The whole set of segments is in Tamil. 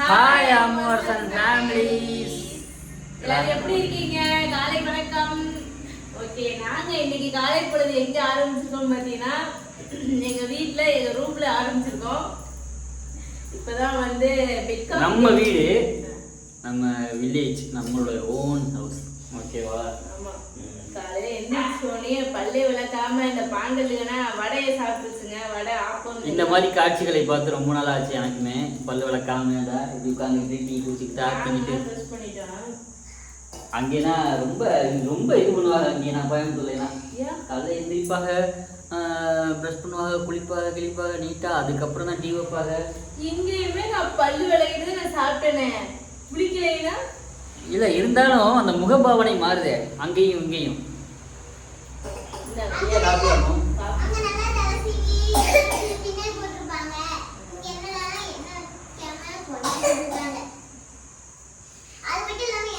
ஹாய் அமோர்ஸ் அண்ட் ஃபேமிலிஸ் எல்லாரும் எப்படி இருக்கீங்க? காலை வணக்கம். ஓகே நாங்க இன்னைக்கு காலை பொழுது எங்க ஆரம்பிச்சிருக்கோம் பாத்தீங்கன்னா எங்க வீட்ல எங்க ரூம்ல ஆரம்பிச்சிருக்கோம். இப்பதான் வந்து நம்ம வீடு நம்ம வில்லேஜ் நம்மளோட ஓன் ஹவுஸ் ஓகேவா ஆமா. எந்திரிச்சோடனே பல்லே விளக்காம இந்த பாண்டலுங்கன்னா வடையை சாப்பிட்டுச்சுங்க வடை ஆப்பம். இந்த மாதிரி காட்சிகளை பார்த்து ரொம்ப நாள் ஆச்சு எனக்குமே. பல்லு விளக்காம இப்படி உட்காந்துக்கிட்டு டீ குடிச்சிக்கிட்டு பண்ணிட்டோம் அங்கேனா ரொம்ப ரொம்ப இது பண்ணுவாங்க. அங்கே நான் கோயம்புத்தூர்லாம் காலைல எந்திரிப்பாங்க ப்ரஷ் பண்ணுவாங்க குளிப்பாங்க கிளிப்பாங்க நீட்டாக அதுக்கப்புறம் தான் டீ வைப்பாங்க. இங்கேயுமே நான் பல்லு விளக்கிட்டு நான் சாப்பிட்டேனே. குளிக்கலைன்னா இல்லை இருந்தாலும் அந்த முகபாவனை மாறுதே. அங்கேயும் இங்கேயும்.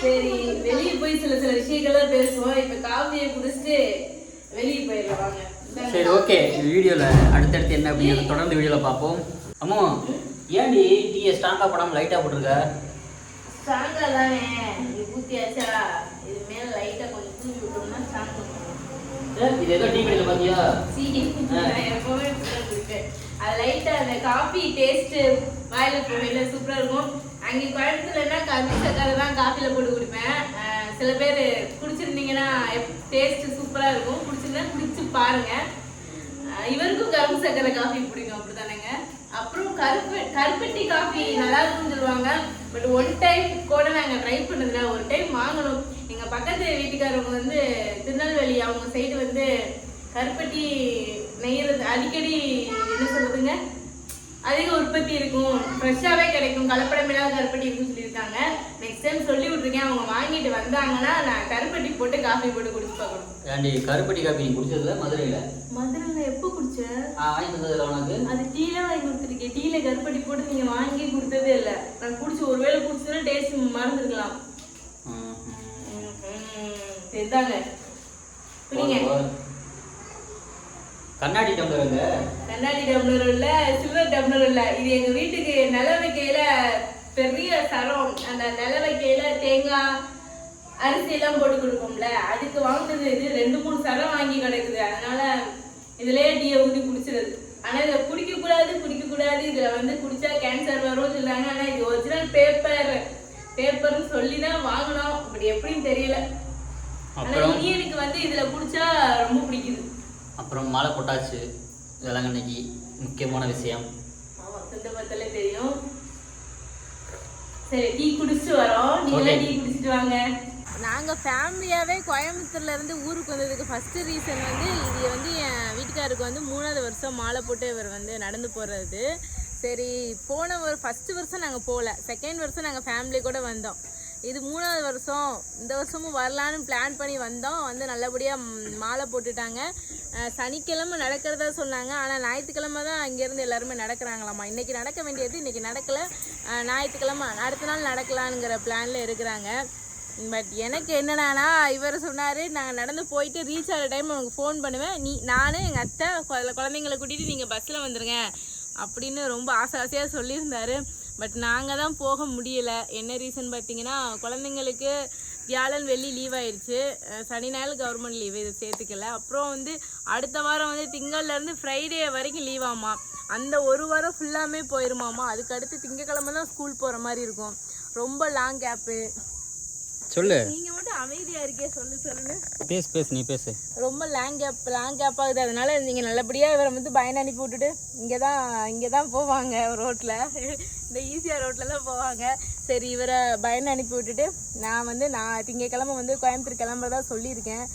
சரி வெளியே போய் சில சில விஷயங்கள்லாம் பேசுவோம். இப்ப காஃபியை குடிச்சிட்டு வெளியே போயிடலாம். சரி ஓகே. வீடியோவில் அடுத்தடுத்து என்ன அப்படிங்கிறத தொடர்ந்து வீடியோவில் பார்ப்போம். அம்மா ஏன்டி டீயை ஸ்ட்ராங்காக போடாமல் லைட்டாக போட்டிருக்க? ஸ்ட்ராங்கா தானே. இது ஊத்தியாச்சா இது மேல லைட்டா கொஞ்சம் தூவி விட்டோம்னா ஸ்ட்ராங் பண்ணுவோம் ஏ, இது ஏதோ டீ கடையில் பார்த்தியா சீ. நான் எப்பவுமே இப்படிதான் குடிப்பேன் அது லைட்டா அந்த காஃபி டேஸ்ட் வாயில போகையில சூப்பரா இருக்கும். அங்கே கோயம்புத்தூர்லன்னா கரும்பு சக்கரை தான் காஃபில போட்டு குடிப்பேன். சில பேர் குடிச்சிருந்தீங்கன்னா டேஸ்ட் சூப்பரா இருக்கும். குடிச்சிருந்தா குடிச்சு பாருங்க. இவருக்கும் கரும்பு சக்கரை காஃபி பிடிக்கும் அப்படிதானேங்க அப்புறம் கருப்பு கருப்பட்டி காஃபி நல்லா இருக்கும்னு சொல்லுவாங்க. பட் ஒன் டைம் கூட நாங்க ட்ரை பண்ணதில்ல. ஒரு டைம் வாங்கணும் எங்க பக்கத்து வீட்டுக்காரவங்க வந்து திருநெல்வேலி அவங்க சைடு வந்து கருப்பட்டி நெய்யறது அடிக்கடி என்ன சொல்றதுங்க? அதிக உற்பத்தி இருக்கும். ஃப்ரெஷ்ஷாவே கிடைக்கும். கலப்படம் இல்லாத கருப்பட்டி இருக்குன்னு சொல்லியிருக்காங்க. நெக்ஸ்ட் டைம் சொல்லி விட்டுருக்கேன். அவங்க வாங்கிட்டு வந்தாங்கன்னா நான் கருப்பட்டி போட்டு காஃபி போட்டு குடிச்சு பார்க்கணும். கருப்பட்டி காப்பி நீ குடிச்சதுல? மதுரையில்? மதுரையில் எப்போ குடிச்சேன் ஆ வாங்கி தந்ததில்ல உனக்கு? அது டீல வாங்கி கொடுத்துருக்கேன். டீல கருப்பட்டி போட்டு நீங்க வாங்கி கொடுத்ததே இல்ல. நான் குடிச்சு ஒருவேளை குடிச்சதுன்னா டேஸ்ட் மறந்துருக்கலாம். ம். கண்ணாடி டம்ளர் கண்ணாடி டம்ளர் இல்ல சில்வர் டம்ளர் இல்ல. இது எங்க வீட்டுக்கு நில வைக்கையில பெரிய சரம். அந்த நில வைக்கையில தேங்காய் அரிசி எல்லாம் போட்டு கொடுப்போம்ல. அதுக்கு வாங்குனது இது. ரெண்டு மூணு சரம் வாங்கி கிடக்குது. அதனால இதுலயே டீயை ஊத்தி குடிச்சிருது ஆனா இதை குடிக்க கூடாது குடிக்க கூடாது இதுல வந்து குடிச்சா கேன்சர் வரும் சொல்றாங்க. ஆனா இது ஒரிஜினல் பேப்பர் பேப்பர்னு சொல்லி தான் வாங்கினோம் பட் எப்படின்னு தெரியல. அப்புறம் எனக்கு வந்து இதுல குடிச்சா ரொம்ப பிடிக்குது. அப்புறம் மாலை போட்டாச்சு. வேளாங்கண்ணிக்கு முக்கியமான விஷயம். ஆமா சொந்த பத்தல தெரியும். சரி டீ குடிச்சிட்டு வரோம். நீங்களே Okay. டீ குடிச்சிட்டு வாங்க. நாங்க ஃபேமிலியாவே கோயம்புத்தூர்ல இருந்து ஊருக்கு வந்ததுக்கு ஃபர்ஸ்ட் ரீசன் வந்து இது வந்து என் வீட்டுக்காருக்கு வந்து மூணாவது வருஷம் மாலை போட்டு இவர் வந்து நடந்து போறது. சரி போன ஒரு ஃபர்ஸ்ட் வருஷம் நாங்கள் போகல செகண்ட் வருஷம் நாங்கள் ஃபேமிலி கூட வந்தோம். இது மூணாவது வருஷம். இந்த வருஷமும் வரலான்னு பிளான் பண்ணி வந்தோம். வந்து நல்லபடியாக மாலை போட்டுட்டாங்க. சனிக்கிழமை நடக்கிறதா சொன்னாங்க. ஆனால் ஞாயிற்றுக்கிழமை தான் அங்கேருந்து எல்லாருமே நடக்கிறாங்களாம்மா. இன்றைக்கி நடக்க வேண்டியது இன்னைக்கு நடக்கல. ஞாயிற்றுக்கிழமை அடுத்த நாள் நடக்கலாங்கிற பிளானில் இருக்கிறாங்க. பட் எனக்கு என்னடானா இவர் சொன்னார் நாங்கள் நடந்து போயிட்டு ரீச் ஆகிற டைம் உனக்கு ஃபோன் பண்ணுவேன். நீ நான் எங்கள் அத்தை குழந்தைங்களை கூட்டிகிட்டு நீங்கள் பஸ்ஸில் வந்துடுங்க அப்படின்னு ரொம்ப ஆசை ஆசையாக சொல்லியிருந்தாரு. பட் நாங்கள் தான் போக முடியல. என்ன ரீசன் பார்த்தீங்கன்னா குழந்தைங்களுக்கு வியாழன் வெள்ளி லீவ் ஆயிடுச்சு சனி ஞாயிறு கவர்மெண்ட் லீவு இது சேர்த்துக்கல. அப்புறம் வந்து அடுத்த வாரம் வந்து திங்கள்லேருந்து ஃப்ரைடே வரைக்கும் லீவ் ஆமா. அந்த ஒரு வாரம் ஃபுல்லாமே போயிருமாமா. அதுக்கு அடுத்து திங்கக்கிழமை தான் ஸ்கூல் போகிற மாதிரி இருக்கும். ரொம்ப லாங் கேப்பு சொல்லு. மட்டும் அமைதியாக இருக்கே சொல்லு சொல்லுன்னு. பேசு பேசு நீ பேசு. ரொம்ப லாங் கேப் லாங் கேப் ஆகுது. அதனால நீங்கள் நல்லபடியாக இவரை வந்து பயன் அனுப்பி விட்டுட்டு இங்கே தான் இங்கே தான் போவாங்க ரோட்டில் இந்த ஈஸியாக ரோட்டில் தான் போவாங்க. சரி இவரை பயன் அனுப்பி விட்டுட்டு நான் வந்து நான் திங்கக்கிழமை வந்து கோயம்புத்தூர் கிளம்புறதா சொல்லியிருக்கேன்.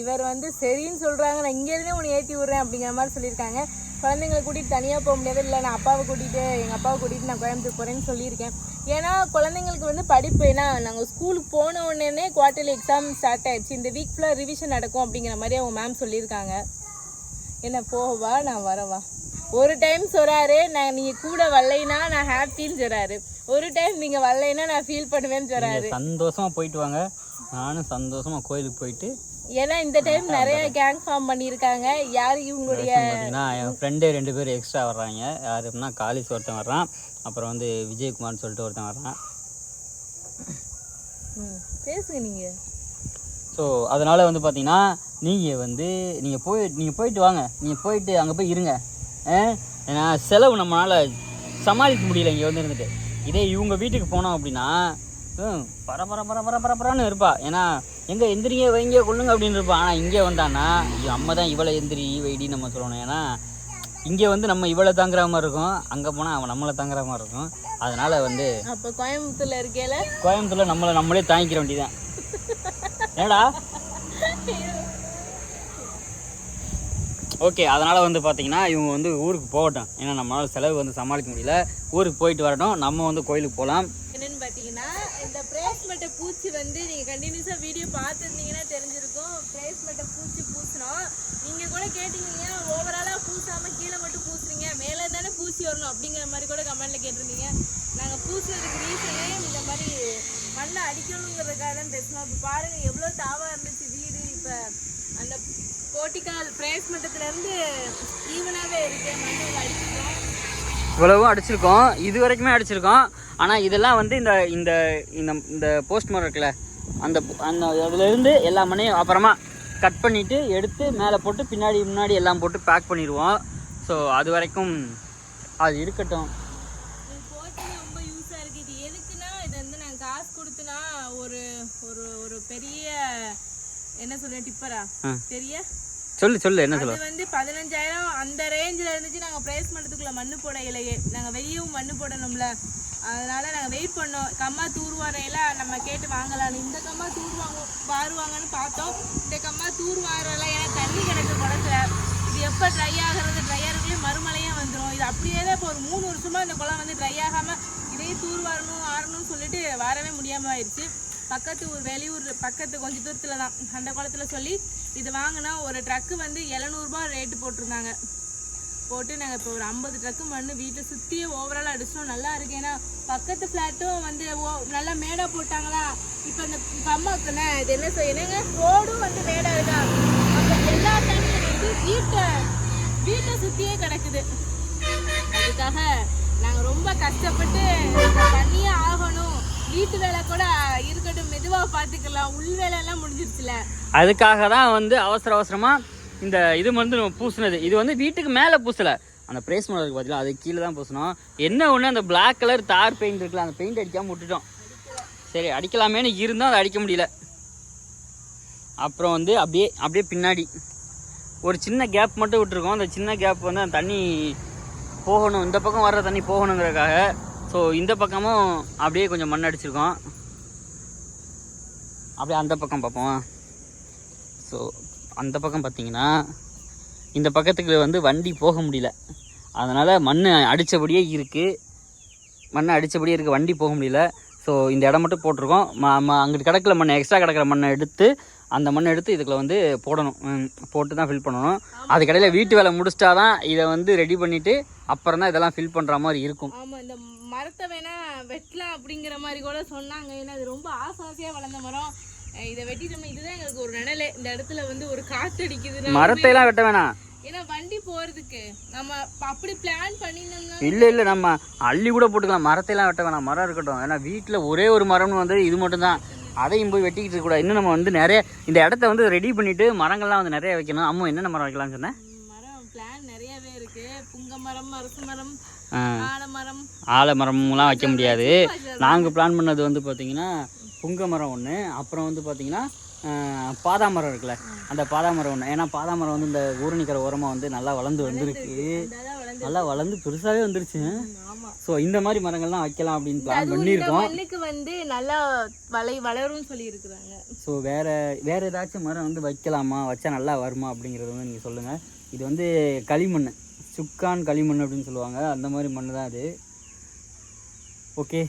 இவர் வந்து சரின்னு சொல்கிறாங்க நான் இங்கேருந்தே உன்னை ஏற்றி விட்றேன் அப்படிங்கிற மாதிரி சொல்லியிருக்காங்க. குழந்தைங்களை கூட்டிகிட்டு தனியாக போக முடியாது. இல்லை நான் அப்பாவை கூட்டிகிட்டு எங்கள் அப்பாவை கூட்டிகிட்டு நான் கோயம்புத்தூர் போகிறேன்னு சொல்லியிருக்கேன். ஏன்னா குழந்தைங்களுக்கு வந்து படிப்பு ஏன்னா நாங்கள் ஸ்கூலுக்கு போன உடனே குவார்ட்டர்லி எக்ஸாம் ஸ்டார்ட் ஆயிடுச்சு. இந்த வீக் ஃபுல்லாக ரிவிஷன் நடக்கும் அப்படிங்கிற மாதிரி அவங்க மேம் சொல்லியிருக்காங்க. என்ன போவா நான் வரவா ஒரு டைம் சொல்றாரு நான் நீங்க கூட வரலைன்னா நான் ஹாப்பின்னு சொல்றாரு. ஒரு டைம் நீங்க வரலைன்னா நான் ஃபீல் பண்ணுவேன்னு சொல்றாரு. சந்தோஷமா போயிட்டு வாங்க. நானும் சந்தோஷமா கோயிலுக்கு போயிட்டு ஏன்னா இந்த டைம் நிறைய கேங் ஃபார்ம் பண்ணியிருக்காங்க. யார் இவங்களுடைய பார்த்தீங்கன்னா என் ஃப்ரெண்டு ரெண்டு பேர் எக்ஸ்ட்ரா வர்றாங்க. யார் அப்படின்னா காலிஸ் ஒருத்தன் வர்றான். அப்புறம் வந்து விஜயகுமார்னு சொல்லிட்டு ஒருத்தன் வர்றான். பேசுங்க நீங்க. ஸோ அதனால் வந்து பார்த்தீங்கன்னா நீங்கள் வந்து நீங்கள் போய் நீங்கள் போயிட்டு வாங்க. நீங்கள் போயிட்டு அங்கே போய் இருங்க? ஏன்னா செலவு நம்மளால் சமாளிக்க முடியல இங்கே வந்து இருந்துட்டு. இதே இவங்க வீட்டுக்கு போனோம் அப்படின்னா பர பர பர பர பரபரன்னு இருப்பா. ஏன்னா எங்கே எந்திரிங்க வைங்க கொள்ளுங்க அப்படின்னு இருப்பா. ஆனால் இங்கே வந்தான்னா அம்மா தான் இவளை எந்திரி வைடி நம்ம சொல்லணும். ஏன்னா இங்கே வந்து நம்ம இவளை தாங்குற மாதிரி இருக்கும். அங்கே போனால் அவன் நம்மளை தாங்குற மாதிரி இருக்கும். அதனால் வந்து அப்ப கோயம்புத்தூர்ல இருக்கேல? கோயம்புத்தூர்ல நம்மளை நம்மளே தாங்கிக்கிற வேண்டியதான் என்னடா? ஓகே அதனால் வந்து பார்த்தீங்கன்னா இவங்க வந்து ஊருக்கு போகட்டும். ஏன்னா நம்மளால செலவு வந்து சமாளிக்க முடியல. ஊருக்கு போயிட்டு வரட்டும். நம்ம வந்து கோயிலுக்கு போகலாம். பிரேஸ்மெண்ட்டை பூச்சி வந்து நீங்கள் கண்டினியூஸாக வீடியோ பார்த்துருந்தீங்கன்னா தெரிஞ்சிருக்கும். பிரேஸ்மெண்ட்டை பூச்சி பூசினோம். நீங்கள் கூட கேட்டிங்க ஓவராலாக பூசாமல் கீழே மட்டும் பூசுறீங்க. மேலே தானே பூச்சி வரணும். அப்படிங்கிற மாதிரி கூட கமெண்ட்டில் கேட்டிருந்தீங்க. நாங்கள் பூசுறதுக்கு ரீசனே இந்த மாதிரி மண்ணை அடிக்கணுங்கிறதுக்காக தான் பேசணும் இப்போ பாருங்கள் எவ்வளோ தாவாக இருந்துச்சு வீடு. இப்போ அந்த போட்டிக்கால் பிரேஸ்மெட்டத்துலேருந்து ஈவனாகவே இருக்குது மண்ணில் அடிச்சிருக்கோம் இவ்வளவும் அடிச்சிருக்கோம். இது வரைக்குமே அடிச்சிருக்கோம். ஆனால் இதெல்லாம் வந்து இந்த இந்த இந்த இந்த போஸ்ட் மரம் இருக்குல்ல அந்த அந்த அதுலேருந்து எல்லா மண்ணையும் அப்புறமா கட் பண்ணிவிட்டு எடுத்து மேலே போட்டு பின்னாடி முன்னாடி எல்லாம் போட்டு பேக் பண்ணிடுவோம். ஸோ அது வரைக்கும் அது இருக்கட்டும். ஒரு ஒரு ஒரு பெரிய என்ன சொல்ற டிப்பரா. பெரிய சொல்லு சொல்லு என்ன சொல்ல? வந்து பதினஞ்சாயிரம் அந்த ரேஞ்சில் இருந்துச்சு. நாங்கள் ப்ரைஸ் பண்ணுறதுக்குள்ள மண்ணு போட இலையே நாங்கள் வெளியவும் மண்ணு போடணும்ல. அதனால நாங்கள் வெயிட் பண்ணோம். கம்மா தூர்வாரையெல்லாம் நம்ம கேட்டு வாங்கலாம்னு. இந்த கம்மா தூர் வாங்க வாருவாங்கன்னு பார்த்தோம். இந்த கம்மா தூர் வாரலாம் ஏன்னா தண்ணி கிடக்கு குளத்துல இது எப்போ ட்ரை ஆகிறது? ட்ரை ஆகிறதுலேயே மறுமலையாக வந்துடும் இது அப்படியே தான் இப்போ ஒரு மூணு வருஷமாக இந்த குளம் வந்து ட்ரை ஆகாமல் இதே தூர் வரணும் ஆறணும்னு சொல்லிட்டு வரவே முடியாமல் ஆயிடுச்சு. பக்கத்து ஊர் வெளியூர் பக்கத்து கொஞ்சம் தூரத்தில் தான் அந்த குளத்துல சொல்லி இது வாங்கினா ஒரு ட்ரக்கு வந்து எழுநூறுபா ரேட்டு போட்டிருந்தாங்க. போட்டு நாங்கள் இப்போ ஒரு ஐம்பது ட்ரக்கு மண் வீட்டை சுற்றியே ஓவரால் அடிச்சிட்டோம். நல்லா இருக்கு. ஏன்னா பக்கத்து ஃப்ளாட்டும் வந்து ஓ நல்லா மேடாக போட்டாங்களா? இப்போ இந்த கம்மாக்குண்ணே இது என்ன செய்ய என்னங்க? ரோடும் வந்து மேடாக இருக்கா? அப்போ எல்லா தண்ணியும் வந்து வீட்டை வீட்டை சுற்றியே கிடக்குது. அதுக்காக நாங்கள் ரொம்ப கஷ்டப்பட்டு இதை பண்ணியே ஆகணும். வீட்டு வேலை கூட இருக்கட்டும் மெதுவாக பார்த்துக்கலாம் உள் வேலைலாம் முடிஞ்சிருச்சுல. அதுக்காக தான் வந்து அவசர அவசரமாக இந்த இது வந்து நம்ம பூசினது. இது வந்து வீட்டுக்கு மேலே பூசலை. அந்த பிரேஸ் மரம் இருக்குது பார்த்தீங்களா அது கீழே தான் பூசணும். என்ன ஒன்று அந்த பிளாக் கலர் தார் பெயிண்ட் இருக்குல்ல அந்த பெயிண்ட் அடிக்காமல் விட்டுட்டோம். சரி அடிக்கலாமேன்னு இருந்தால் அதை அடிக்க முடியல. அப்புறம் வந்து அப்படியே அப்படியே பின்னாடி. ஒரு சின்ன கேப் மட்டும் விட்டுருக்கோம். அந்த சின்ன கேப் வந்து அந்த தண்ணி போகணும். இந்த பக்கம் வர்ற தண்ணி போகணுங்கிறதுக்காக ஸோ இந்த பக்கமும் அப்படியே கொஞ்சம் மண் அடிச்சிருக்கோம். அப்படியே அந்த பக்கம் பார்ப்போம். ஸோ அந்த பக்கம் பார்த்தீங்கன்னா இந்த பக்கத்துக்கு வந்து வண்டி போக முடியல. அதனால் மண் அடித்தபடியே இருக்குது மண் அடித்தபடியே இருக்குது வண்டி போக முடியல. ஸோ இந்த இடம் மட்டும் போட்டிருக்கோம். ம ம அங்கிட்டு கிடக்கல மண் எக்ஸ்ட்ரா கிடக்கிற மண்ணை எடுத்து அந்த மண்ணை எடுத்து இதுக்குள்ள வந்து போடணும். போட்டு தான் ஃபில் பண்ணணும். அதுக்கடையில் வீட்டு வேலை முடிச்சிட்டா தான் இதை வந்து ரெடி பண்ணிவிட்டு அப்புறம் தான் இதெல்லாம் ஃபில் பண்ணுற மாதிரி இருக்கும். மரத்தை வேணா வெட்டலாம் அப்படிங்கிற மாதிரி கூட சொன்னாங்க. ஏன்னா இது ரொம்ப ஆசை ஆசையா வளர்ந்த மரம். இதை வெட்டிட்டோம் இதுதான் எங்களுக்கு ஒரு நிழலே. இந்த இடத்துல வந்து ஒரு காத்து அடிக்குது மரத்தையெல்லாம் வெட்ட வேணாம். ஏன்னா வண்டி போறதுக்கு நம்ம அப்படி பிளான் பண்ணினோம்னா இல்லை இல்லை நம்ம அள்ளி கூட போட்டுக்கலாம். மரத்தையெல்லாம் வெட்ட வேணாம். மரம் இருக்கட்டும். ஏன்னா வீட்டில் ஒரே ஒரு மரம்னு வந்து இது மட்டும்தான். அதையும் போய் வெட்டிக்கிட்டு இருக்கக்கூடாது. இன்னும் நம்ம வந்து நிறைய இந்த இடத்த வந்து ரெடி பண்ணிட்டு மரங்கள்லாம் வந்து நிறைய வைக்கணும். அம்மா என்னென்ன மரம் வைக்கலாம்னு சொன்னேன் மரம் பிளான் நிறையவே இருக்கு. புங்க மரம் அரசு மரம் ஆலமரம்லாம் வைக்க முடியாது. நாங்கள் பிளான் பண்ணது வந்து பார்த்தீங்கன்னா புங்க மரம் ஒன்று அப்புறம் வந்து பார்த்தீங்கன்னா பாதாமரம் இருக்குல்ல அந்த பாதாமரம் ஒன்று ஏன்னா பாதாமரம் வந்து இந்த ஊரணிக்கிற ஓரமாக வந்து நல்லா வளர்ந்து வந்திருக்கு. நல்லா வளர்ந்து பெருசாகவே வந்துருச்சு. ஸோ இந்த மாதிரி மரங்கள்லாம் வைக்கலாம் அப்படின்னு பிளான் பண்ணியிருக்கோம். மண்ணுக்கு வந்து நல்லா வளை வளரும்னு சொல்லி இருக்கிறாங்க ஸோ வேறு வேறு ஏதாச்சும் மரம் வந்து வைக்கலாமா? வச்சா நல்லா வருமா அப்படிங்கிறது வந்து நீங்கள் சொல்லுங்கள் இது வந்து களிமண். சுக்கான் களிமண் அப்படின்னு சொல்லுவாங்க. அந்த மாதிரி மண் தான் அது. ஓகே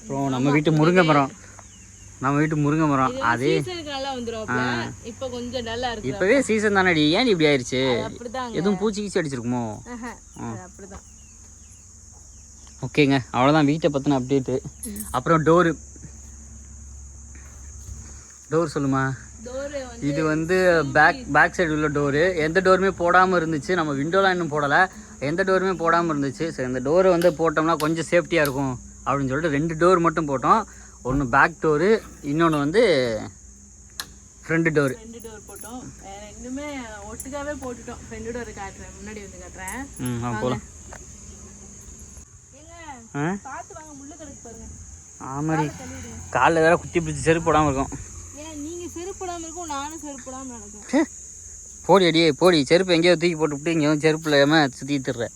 அப்புறம் நம்ம வீட்டு முருங்கை மரம். நம்ம வீட்டு முருங்கை மரம். அதே இப்ப கொஞ்சம் நல்லா இருக்கு இப்போவே சீசன் தானடி. ஏன் இப்படி அப்படிதாங்க. எதுவும் பூச்சி கீச்சி அடிச்சிருக்குமோ? அப்படிதான். ஓகேங்க அவ்வளோதான் வீட்டை பற்றின அப்டேட்டு அப்புறம் டோரு. டோர் சொல்லுமா? இது வந்து பேக் பேக் சைடு உள்ள டோரு எந்த டோருமே போடாமல் இருந்துச்சு. நம்ம விண்டோலாம் இன்னும் போடலை. எந்த டோருமே போடாமல் இருந்துச்சு. சரி இந்த டோரை வந்து போட்டோம்னா கொஞ்சம் சேஃப்டியாக இருக்கும் அப்படின்னு சொல்லிட்டு ரெண்டு டோர் மட்டும் போட்டோம். ஒன்று பேக் டோரு இன்னொன்று வந்து ஃப்ரண்ட் டோரு ரெண்டு டோர் போட்டோம். ரெண்டுமே ஒட்டுக்காவே போட்டுட்டோம். ரெண்டு டோர் காட்டுறேன். முன்னாடி வந்து காட்டுறேன். ம் ஆ போகலாம் ஏங்க ஆ? பார்த்து வாங்க. முள்ளு கிடக்கு பாருங்க. ஆமாடி. காலில் வேற குத்தி பிடிச்சி செருப்பு போடாமல் இருக்கும். செருப்படாம இருக்கும் நானும் செருப்படாம நடக்கும். போடி அடியே போடி. செருப்பு எங்கேயோ தூக்கி போட்டுவிட்டு இங்கே செருப்பு இல்லாமல் சுற்றி திடுற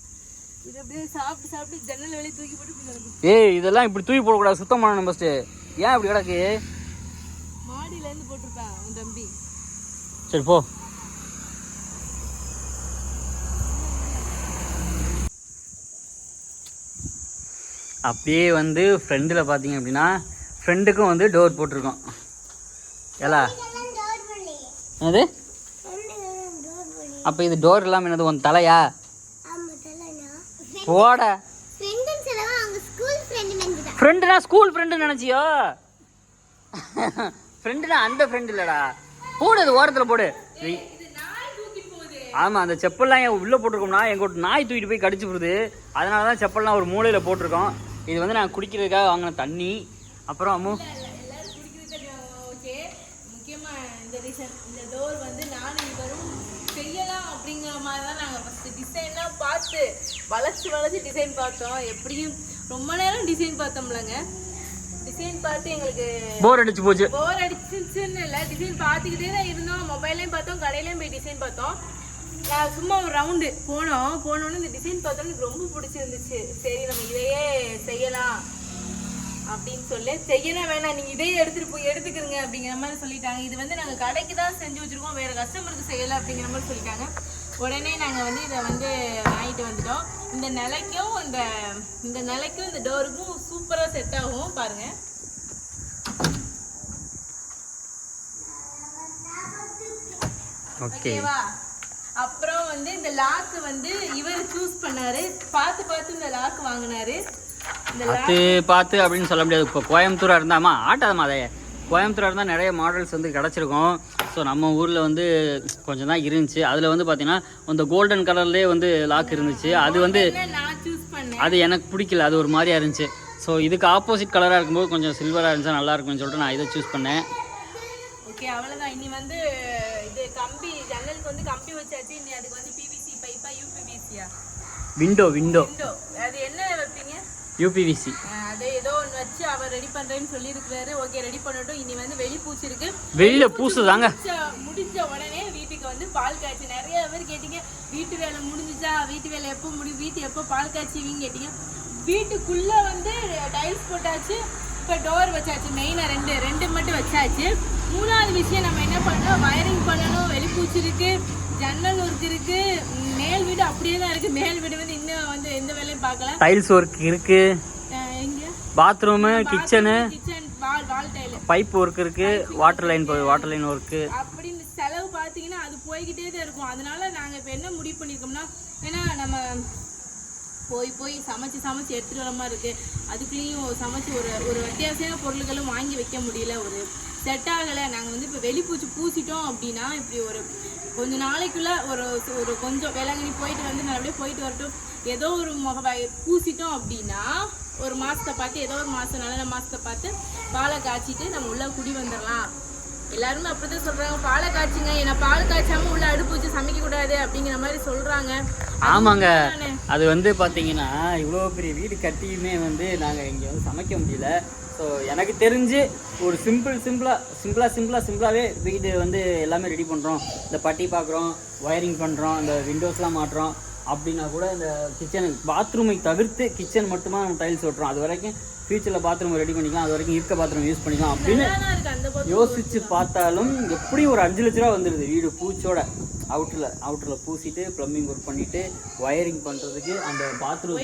இது அப்படியே சாப்பிட்டு சாப்பிட்டு ஜன்னல் வெளியே தூக்கி போட்டு இப்படி நடக்கும். ஏய் இதெல்லாம் இப்படி தூக்கி போடக்கூடாது சுத்தம் பண்ணணும் ஃபஸ்ட்டு ஏன் இப்படி கிடக்கு? மாடியில இருந்து போட்டிருப்பேன் உன் தம்பி. சரி போ. அப்படியே வந்து ஃப்ரெண்டில் பார்த்தீங்க அப்படின்னா ஃப்ரெண்டுக்கும் வந்து டோர் போட்டிருக்கோம். பண்ணி என்னது? அப்போ இது டோர் இல்லாமல் என்னது உன் தலையா? போட. ஃப்ரெண்டுனா ஸ்கூல் ஃப்ரெண்டு நினச்சியோ? ஃப்ரெண்டுனா அந்த ஃப்ரெண்டு இல்லைடா. போடு அது ஓரத்தில் போடு. இது நாய் தூக்கி போகுது. ஆமாம் அந்த செப்பல்லாம் ஏன் உள்ளே போட்டிருக்கோம்னா எங்கூட நாய் தூக்கிட்டு போய் கடிச்சு விடுது. அதனால தான் செப்பல்லாம் ஒரு மூலையில் போட்டிருக்கோம். இது வந்து நான் குடிக்கிறதுக்காக வாங்கின தண்ணி. அப்புறம் அம்மு எல்லாரும் குடிக்கிறது ஓகே முக்கியமா இந்த ரீசன் இந்த டோர் வந்து நானும் இவரும் செய்யலாம் அப்படிங்கிற மாதிரி தான் நாங்கள் ஃபஸ்ட்டு டிசைன்லாம் பார்த்து வளைச்சு வளைச்சு டிசைன் பார்த்தோம். எப்படியும் ரொம்ப நேரம் டிசைன் பார்த்தோம்லங்க. டிசைன் பார்த்து எங்களுக்கு போர் அடிச்சு போச்சு. போர் அடிச்சிச்சுன்னு இல்லை. டிசைன் பார்த்துக்கிட்டே தான் இருந்தோம். மொபைல்லையும் பார்த்தோம் கடையிலையும் போய் டிசைன் பார்த்தோம். நான் சும்மா ஒரு ரவுண்டு போனோம். போனோன்னு இந்த டிசைன் பார்த்தோன்னு எனக்கு ரொம்ப பிடிச்சிருந்துச்சு. சரி நம்ம இதையே செய்யலாம் அப்படின்னு சொல்லி. செய்யணும் வேணாம். நீங்க இதையே எடுத்துட்டு போய் எடுத்துக்கிறங்க அப்படிங்கிற மாதிரி சொல்லிட்டாங்க. இது வந்து நாங்க கடைக்கு தான் செஞ்சு வச்சிருக்கோம். வேற கஸ்டமருக்கு செய்யல அப்படிங்கிற மாதிரி சொல்லிட்டாங்க. உடனே நாங்க வந்து இதை வந்து வாங்கிட்டு வந்துட்டோம். இந்த நிலைக்கும் இந்த இந்த நிலைக்கும் இந்த டோருக்கும் சூப்பரா செட் ஆகும். பாருங்க. ஓகே. ஓகேவா? அப்புறம் வந்து இந்த லாக்கு வந்து இவர் சூஸ் பண்ணாரு. பார்த்து பார்த்து இந்த லாக் வாங்கினாரு. இந்த பார்த்து பார்த்து அப்படின்னு சொல்ல முடியாது. இப்போ கோயம்புத்தூராக இருந்தாமா ஆட்டாதம்மா அதை. கோயம்புத்தூராக இருந்தால் நிறைய மாடல்ஸ் வந்து கிடச்சிருக்கும். ஸோ நம்ம ஊரில் வந்து கொஞ்சம் தான் இருந்துச்சு. அதில் வந்து பார்த்தீங்கன்னா அந்த கோல்டன் கலர்லேயே வந்து லாக் இருந்துச்சு. அது வந்து லாக் நான் சூஸ் பண்ணேன். அது எனக்கு பிடிக்கல. அது ஒரு மாதிரியா இருந்துச்சு. ஸோ இதுக்கு ஆப்போசிட் கலராக இருக்கும்போது கொஞ்சம் சில்வராக இருந்துச்சா நல்லா இருக்கும்னு சொல்லிட்டு நான் இதை சூஸ் பண்ணேன். ஓகே அவ்வளவுதான். இனி வந்து இது கம்பி ஜன்னலுக்கு வந்து கம்பி வச்சாச்சு. இனி அதுக்கு வந்து பிவிசி பைப்பா யூபிவிசியா விண்டோ விண்டோ அது என்ன யூபிவிசி. அது ஏதோ ஒன்று வச்சு அவர் ரெடி பண்றேன்னு சொல்லியிருக்கிறாரு. ஓகே ரெடி பண்ணட்டும். இனி வந்து வெளி பூச்சி இருக்கு. வெளியில் முடிச்ச- முடிச்ச உடனே வீட்டுக்கு வந்து பால் காய்ச்சி. நிறைய பேர் கேட்டீங்க வீட்டு வேலை முடிஞ்சுச்சா? வீட்டு வேலை எப்போ முடியும் வீட்டு எப்போ பால் காய்ச்சுவீங்க கேட்டீங்க. வீட்டுக்குள்ள வந்து டைல்ஸ் போட்டாச்சு. இப்போ டோர் வச்சாச்சு. மெயினாக ரெண்டு ரெண்டு மட்டும் வச்சாச்சு. மூணாவது விஷயம் நம்ம என்ன பண்ணோம் வயரிங் பண்ணணும். வெளிப்பூச்சி இருக்கு. ஜன்னல் ஒர்க் இருக்கு. மேல் வீடு அப்படியே தான் இருக்கு. மேல் வீடு வந்து எந்த வேலையும் பார்க்கல. டைல்ஸ் ஒர்க் எங்க? பாத்ரூமு கிச்சனு பைப் ஒர்க் இருக்குது water line water line work அப்படின்னு செலவு பார்த்தீங்கன்னா அது போய்கிட்டே தான் இருக்கும். அதனால நாங்கள் இப்போ என்ன முடிவு பண்ணியிருக்கோம்னா ஏன்னா நம்ம போய் போய் சமைச்சு சமைச்சு எடுத்துட்டு வர மாதிரி இருக்கு. அதுக்குள்ளேயும் சமைச்சு ஒரு ஒரு அத்தியாவசிய பொருட்களும் வாங்கி வைக்க முடியல. ஒரு செட் ஆகலை. நாங்கள் வந்து இப்போ வெளிப்பூச்சி பூசிட்டோம் அப்படின்னா இப்படி ஒரு கொஞ்ச நாளைக்குள்ள ஒரு ஒரு கொஞ்சம் வேளாங்கண்ணி போயிட்டு வந்து நல்லபடியாக போயிட்டு வரட்டும். ஏதோ ஒரு முக பூசிட்டோம் அப்படின்னா ஒரு மாதத்தை பார்த்து ஏதோ ஒரு மாதம் நல்ல மாதத்தை பார்த்து பாலை காய்ச்சிட்டு நம்ம உள்ளே குடி வந்துடலாம் எல்லாருமே அப்படிதான் சொல்றாங்க. பாலை காய்ச்சுங்க. ஏன்னா பால் காய்ச்சாம உள்ள அடுப்பு வச்சு சமைக்க கூடாது அப்படிங்கிற மாதிரி சொல்றாங்க. ஆமாங்க. அது வந்து பார்த்தீங்கன்னா இவ்வளோ பெரிய வீடு கட்டியுமே வந்து நாங்கள் இங்கே வந்து சமைக்க முடியல. ஸோ எனக்கு தெரிஞ்சு ஒரு சிம்பிள் சிம்பிளாக சிம்பிளாக சிம்பிளாக சிம்பிளாகவே வீடு வந்து எல்லாமே ரெடி பண்ணுறோம் இந்த பட்டி பார்க்குறோம் ஒயரிங் பண்ணுறோம் இந்த விண்டோஸ்லாம் மாட்டுறோம். அப்படின்னா கூட இந்த கிச்சன் பாத்ரூமை தவிர்த்து கிச்சன் மட்டுமா நம்ம டைல்ஸ் ஓட்டுறோம். அது வரைக்கும் ஃபியூச்சரில் பாத்ரூம் ரெடி பண்ணிக்கலாம். அது வரைக்கும் இருக்க பாத்ரூம் யூஸ் பண்ணிக்கலாம் அப்படின்னு யோசிச்சு பார்த்தாலும் எப்படியும் ஒரு அஞ்சு லட்ச ரூபா வந்துடுது வீடு பூச்சோட. அவுட்டரில் அவுட்டரில் பூசிட்டு ப்ளம்பிங் ஒர்க் பண்ணிட்டு ஒயரிங் பண்ணுறதுக்கு அந்த பாத்ரூம்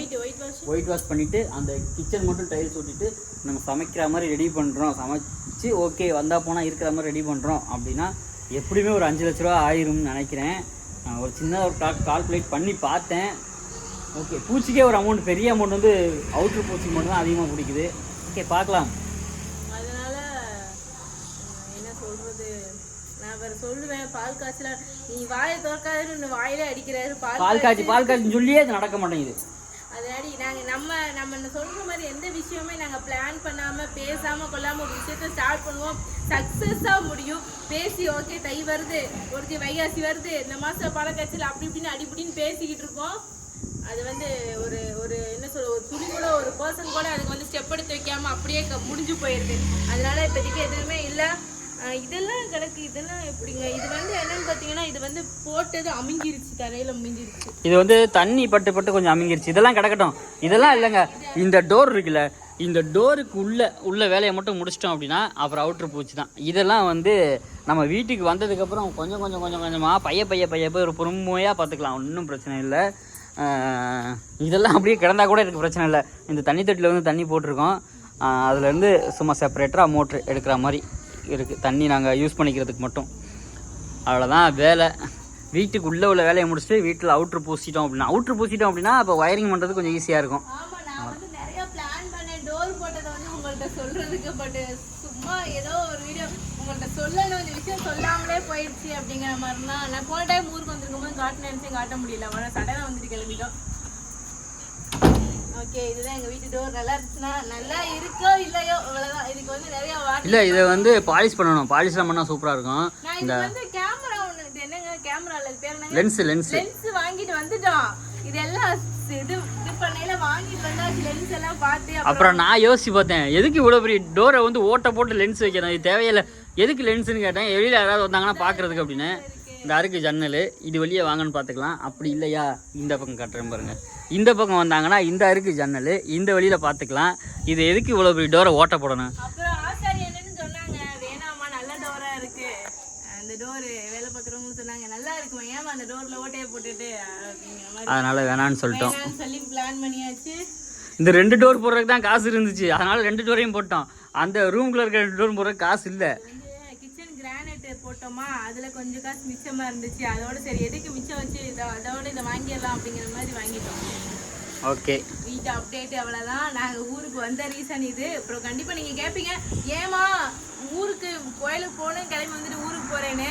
ஒயிட் வாஷ் பண்ணிட்டு அந்த கிச்சன் மட்டும் டைல்ஸ் ஒட்டிட்டு நம்ம சமைக்கிற மாதிரி ரெடி பண்ணுறோம் சமைச்சு ஓகே வந்தால் போனால் இருக்கிற மாதிரி ரெடி பண்ணுறோம் அப்படின்னா எப்படியுமே ஒரு அஞ்சு லட்ச ரூபா ஆயிரும்னு நினைக்கிறேன். நான் ஒரு சின்ன ஒரு கால் கால்குலேட் பண்ணி பார்த்தேன். ஓகே பூச்சிக்கே ஒரு அமௌண்ட் பெரிய அமௌண்ட் வந்து அவுட்ரு பூச்சிக்கு மட்டும் தான் அதிகமாக பிடிக்குது. ஓகே பார்க்கலாம் அதனால உம், என்ன சொல்றது நான் வேற சொல்லுவேன் பால் காய்ச்சல நீ வாயை திறக்காதுன்னு வாயிலே அடிக்கிறாரு பால் பால் காய்ச்சி பால் காய்ச்சி சொல்லியே அது நடக்க மாட்டேங்குது. அதனாடி நாங்க நம்ம நம்ம சொல்ற மாதிரி எந்த விஷயமே நாங்க பிளான் பண்ணாம பேசாம கொள்ளாம ஒரு விஷயத்த ஸ்டார்ட் பண்ணுவோம். சக்சஸா முடியும். பேசி ஓகே தை வருது. ஒருத்தி வைகாசி வருது. இந்த மாசம் பண காய்ச்சல் அப்படி இப்படின்னு அடிப்படின்னு பேசிக்கிட்டு இருக்கோம். அது வந்து ஒரு ஒரு என்ன சொல்ற ஒரு துளி கூட ஒரு பர்சன் கூட அதுக்கு வந்து ஸ்டெப் எடுத்து வைக்காம அப்படியே முடிஞ்சு போயிருக்கு அதனால இப்போதைக்கு எதுவுமே இல்லை. இதெல்லாம் கிடக்கு இதெல்லாம் எப்படிங்க? இது வந்து என்னன்னு பார்த்தீங்கன்னா இது வந்து போட்டது அமுங்கிருச்சு தரையில அமுங்கிருச்சு. இது வந்து தண்ணி பட்டு பட்டு கொஞ்சம் அமைங்கிருச்சு. இதெல்லாம் கிடக்கட்டும். இதெல்லாம் இல்லைங்க. இந்த டோர் இருக்குல்ல இந்த டோருக்கு உள்ள உள்ள வேலையை மட்டும் முடிச்சிட்டோம் அப்படின்னா அப்புறம் அவுட்ரு பூச்சி தான். இதெல்லாம் வந்து நம்ம வீட்டுக்கு வந்ததுக்கப்புறம் கொஞ்சம் கொஞ்சம் கொஞ்சம் கொஞ்சமாக பைய பைய பைய போய் ஒரு பொறுமையாக பார்த்துக்கலாம். ஒன்றும் பிரச்சனை இல்லை. இதெல்லாம் அப்படியே கிடந்தா கூட எனக்கு பிரச்சனை இல்லை. இந்த தண்ணி தொட்டியில் வந்து தண்ணி போட்டிருக்கோம். அதுலேருந்து சும்மா செப்பரேட்டராக மோட்ரு எடுக்கிற மாதிரி. இருக்குது தண்ணி நாங்கள் யூஸ் பண்ணிக்கிறதுக்கு மட்டும். அவ்வளோதான் வேலை. வீட்டுக்கு உள்ளே உள்ள வேலையை முடிச்சுட்டு வீட்டில் அவுட்ரு பூசிட்டோம் அப்படின்னா அவுட்ரு பூசிட்டோம் அப்படின்னா அப்போ ஒயரிங் பண்ணுறது கொஞ்சம் ஈஸியாக இருக்கும். சும்மா சொல்லணும் இந்த விஷயம் சொல்லாமலே போயிடுச்சு அப்படிங்கிற மாதிரினா நான் போன டைம் ஊருக்கு வந்திருக்கும் போது காட்ட காட்ட முடியல. ஆனால் சடனாக வந்துட்டு கிளம்பிட்டோம். ஓகே இதுதான் எங்க வீட்டு டோர் நல்லா இருந்துச்சுன்னா நல்லா இருக்கோ இல்லையோ இவ்வளவுதான். இதுக்கு வந்து நிறைய வாட்டி இல்லை இதை வந்து பாலிஷ் பண்ணணும். பாலிஷ்லாம் பண்ணால் சூப்பராக இருக்கும். நான் இது வந்து கேமரா ஒன்று இது என்னங்க? கேமரால இது பேர் என்னங்க? லென்ஸு லென்ஸு லென்ஸ் வாங்கிட்டு வந்துட்டோம். இதெல்லாம் இது இது பண்ணையில வாங்கிட்டு வந்தாச்சு லென்ஸ் எல்லாம் பார்த்து அப்புறம் நான் யோசிச்சு பார்த்தேன் எதுக்கு இவ்வளோ பெரிய டோரை வந்து ஓட்டை போட்டு லென்ஸ் வைக்கணும் இது தேவையில்லை. எதுக்கு லென்ஸுன்னு கேட்டேன். வெளியில் யாராவது வந்தாங்கன்னா பார்க்குறதுக்கு அப்படின்னு. இந்த அருக்கு ஜன்னல் இது வெளியே வாங்கன்னு பார்த்துக்கலாம். அப்படி இல்லையா? இந்த பக்கம் கட்டுறேன் பாருங்க. இந்த பக்கம் வந்தாங்கன்னா இந்த அருக்கு ஜன்னல் இந்த வழியில் பார்த்துக்கலாம். இது எதுக்கு இவ்வளோ பெரிய டோரை ஓட்ட போடணும்? அதனால் வேணான்னு சொல்லிட்டோம். இந்த ரெண்டு டோர் போடுறதுக்கு தான் காசு இருந்துச்சு. அதனால ரெண்டு டோரையும் போட்டோம். அந்த ரூம்குள்ள இருக்க ரெண்டு டோர் போடுறதுக்கு காசு இல்லை. போட்டோமா? அதுல கொஞ்சம் காசு மிச்சமா இருந்துச்சு. அதோட சரி எதுக்கு மிச்சம் வச்சு இத- அதோட இதை வாங்கிடலாம் அப்படிங்கிற மாதிரி வாங்கிட்டோம். ஓகே. வீட்டு அப்டேட் அவ்வளோதான் நாங்கள் ஊருக்கு வந்த ரீசன் இது. அப்புறம் கண்டிப்பாக நீங்கள் கேட்பீங்க ஏமா ஊருக்கு கோயிலுக்கு போகணும் கிளம்பி வந்துட்டு ஊருக்கு போகிறேன்னு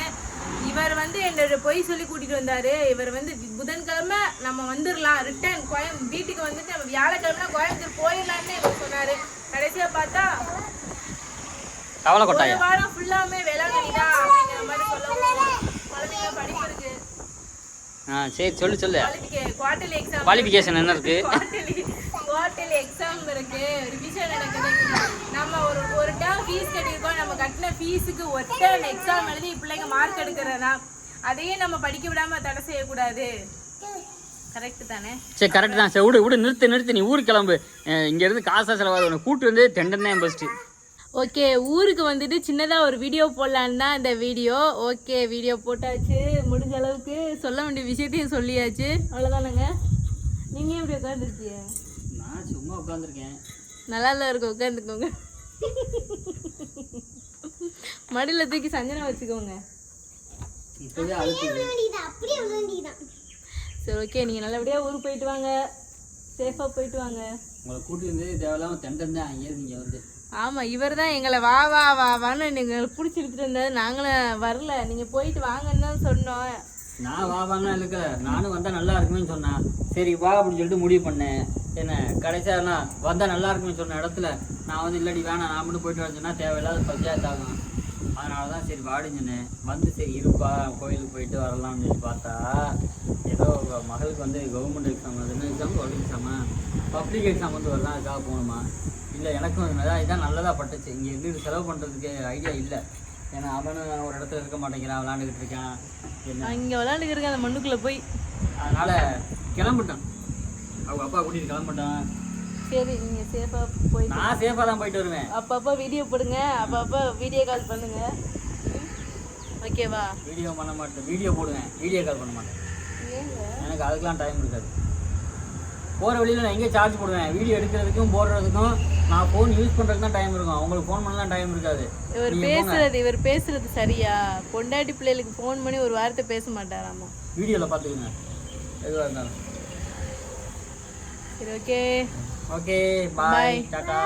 இவர் வந்து என்னோட பொய் சொல்லி கூட்டிகிட்டு வந்தார். இவர் வந்து புதன்கிழமை நம்ம வந்துடலாம் ரிட்டர்ன் கோயம் வீட்டுக்கு வந்துட்டு நம்ம வியாழக்கிழமை கோயம்புத்தூர் போயிடலான்னு இவர் சொன்னார். கடைசியாக பார்த்தா ஒரு வாரம் ஃபுல்லாமே வேளாங்கண்ணி தான் அப்படிங்கிற மாதிரி சொல்லவும் குழந்தைங்க படிப்பு இருக்கு ஆ சரி சொல்லு சொல்லு. குவார்டர்லி எக்ஸாம் குவாலிஃபிகேஷன் என்ன இருக்கு. குவார்டர்லி எக்ஸாம் இருக்கு. ரிவிஷன் நடக்குது. நம்ம ஒரு ஒரு டேர்ம் ஃபீஸ் கட்டியிருக்கோம். நம்ம கட்டின ஃபீஸுக்கு ஒரு டேர்ம் எக்ஸாம் எழுதி பிள்ளைங்க மார்க் எடுக்கிறதா அதையே நம்ம படிக்க விடாம தடை செய்யக்கூடாது. கரெக்ட் தானே? சரி கரெக்ட் தான். சரி விடு விடு நிறுத்து நிறுத்து. நீ ஊருக்கு கிளம்பு. அஹ் இங்க இருந்து காசா செலவாது உனக்கு கூட்டு வந்து தெண்டன் தான் பெஸ்ட்டு ஓகே ஊருக்கு வந்துட்டு சின்னதாக ஒரு வீடியோ போடலான்னு தான் இந்த வீடியோ ஓகே வீடியோ போட்டாச்சு. முடிஞ்ச அளவுக்கு சொல்ல வேண்டிய விஷயத்தையும் சொல்லியாச்சு. அவ்வளோதானங்க நீங்கள் எப்படி உட்காந்துருக்கீங்க நான் சும்மா உட்காந்துருக்கேன் நல்லா இல்லை இருக்கு உட்காந்துக்கோங்க மடியில் தூக்கி சஞ்சனை வச்சுக்கோங்க. சரி ஓகே நீங்கள் நல்லபடியாக ஊருக்கு போயிட்டு வாங்க. சேஃபாக போயிட்டு வாங்க. உங்களை கூட்டி வந்து தேவையில்லாம தெண்டன் தான் அங்கேயே நீங்க வந்து. ஆமாம் இவர் தான் எங்களை வா வா வா வான்னு நீங்கள் பிடிச்சி இழுத்துட்டு நாங்களும் வரல. நீங்கள் போயிட்டு வாங்கன்னு தான் சொன்னோம். நான் வா வாங்கலாம் இருக்கல நானும் வந்தால் நல்லா இருக்குமேன்னு சொன்னேன். சரி வா அப்படின்னு சொல்லிட்டு முடிவு பண்ணேன். என்ன கடைசியா வந்தால் நல்லா இருக்குமே சொன்ன இடத்துல நான் வந்து இல்லாடி வேணாம் நான் மட்டும் போயிட்டு வரேன்னு தேவையில்லாத பஞ்சாயத்து ஆகும். அதனால தான் சரி வாடின்னு சொன்னேன். வந்து சரி இருப்பா கோயிலுக்கு போயிட்டு வரலாம்னு சொல்லி பார்த்தா ஏதோ மகளுக்கு வந்து கவர்மெண்ட் எக்ஸாம் வருது. என்ன எக்ஸாம் கவர்மெண்ட் எக்ஸாமா பப்ளிக் எக்ஸாம் வந்து வரலாம் அதுக்காக போகணுமா? இல்லை எனக்கும் இதான் இதான் நல்லதாக பட்டுச்சு. இங்கே இருந்து செலவு பண்ணுறதுக்கு ஐடியா இல்லை. ஏன்னா அவனும் ஒரு இடத்துல இருக்க மாட்டேங்கிறான் விளாண்டுக்கிட்டு இருக்கான். என்ன? இங்கே விளாண்டுக்கிறங்க அந்த மண்ணுக்குள்ளே போய். அதனால கிளம்பிட்டேன். அவங்க அப்பா கூட்டிட்டு கிளம்பிட்டேன். சரி நீங்கள் சேஃபாக போயிட்டு. நான் சேஃபாக தான் போயிட்டு வருவேன். அப்பப்போ வீடியோ போடுங்க அப்பப்போ வீடியோ கால் பண்ணுங்க. ஓகேவா வீடியோ பண்ண மாட்டேன். வீடியோ போடுவேன். வீடியோ கால் பண்ண மாட்டேன். எனக்கு அதுக்கெலாம் டைம் இருக்காது. போகிற வழியில் நான் எங்கே சார்ஜ் போடுவேன். வீடியோ எடுக்கிறதுக்கும் போடுறதுக்கும் நான் ஃபோன் யூஸ் பண்ணுறதுக்கு தான் டைம் இருக்கும். அவங்களுக்கு ஃபோன் பண்ணலாம் டைம் இருக்காது. இவர். பேசுறது இவர் பேசுறது சரியா? பொண்டாட்டி பிள்ளைகளுக்கு ஃபோன் பண்ணி ஒரு வார்த்தை பேச மாட்டாராமா? வீடியோவில் பார்த்துக்குங்க. எதுவாக இருந்தாலும். சரி ஓகே ஓகே பாய். டாட்டா